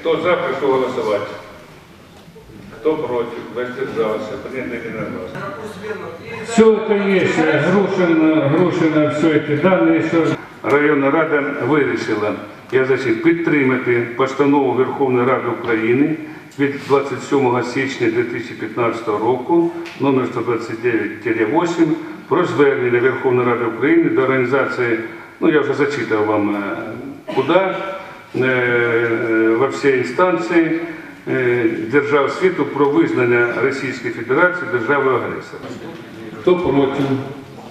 Хто за, прошу голосувати. Хто проти, воздержался, принято единогласно. Все это есть, Грушина, Грушина, все эти данные, що районна рада вирішила, я значить, підтримати постанову Верховної Ради України від 27 січня 2015 року номер 129-8 про звернення Верховної Ради України до організації, ну я вже зачитав вам, е, куди, е, во всі інстанції е, держав світу про визнання Російської Федерації державою агресора. Хто проти?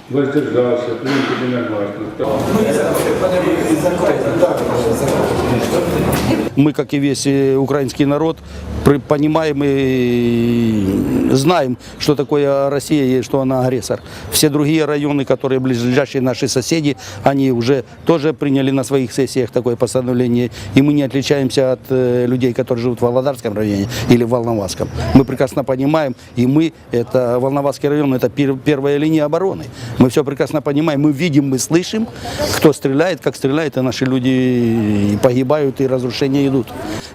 Воздержався, не одногласно. Мы, как и весь э, украинский народ, понимаем и знаем, что такое Россия и что она агрессор. Все другие районы, которые ближайшие наши соседи, они уже тоже приняли на своих сессиях такое постановление. И мы не отличаемся от э, людей, которые живут в Володарском районе или в Волноваском. Мы прекрасно понимаем, и мы, это Волноваский район, это пер- первая линия обороны. Мы все прекрасно понимаем, мы видим, мы слышим, кто стреляет, как стреляет, и наши люди погибают, и разрушения идут.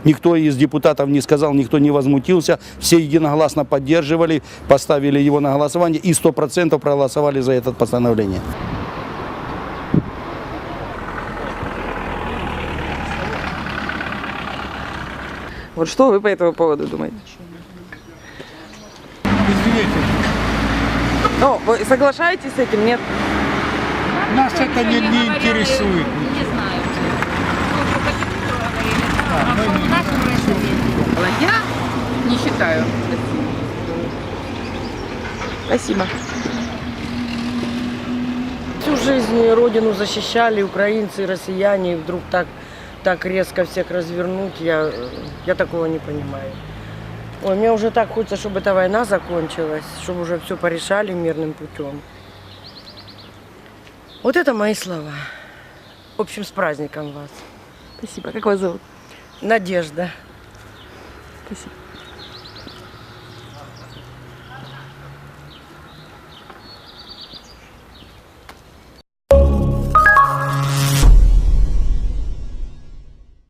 Никто из депутатов не сказал, никто не возмутился, все единогласно поддерживали, поставили его на голосование и 100% проголосовали за это постановление. Вот что вы по этому поводу думаете? Ну, вы соглашаетесь с этим? Нет? Нас это не, не интересует. Не знаю. А в нашем районе считаю. Спасибо. Всю жизнь родину защищали украинцы, россияне, и вдруг так, так резко всех развернуть, я, я такого не понимаю. Ой, мне уже так хочется, чтобы эта война закончилась, чтобы уже все порешали мирным путем. Вот это мои слова. В общем, с праздником вас. Спасибо. Как вас зовут? Надежда. Спасибо.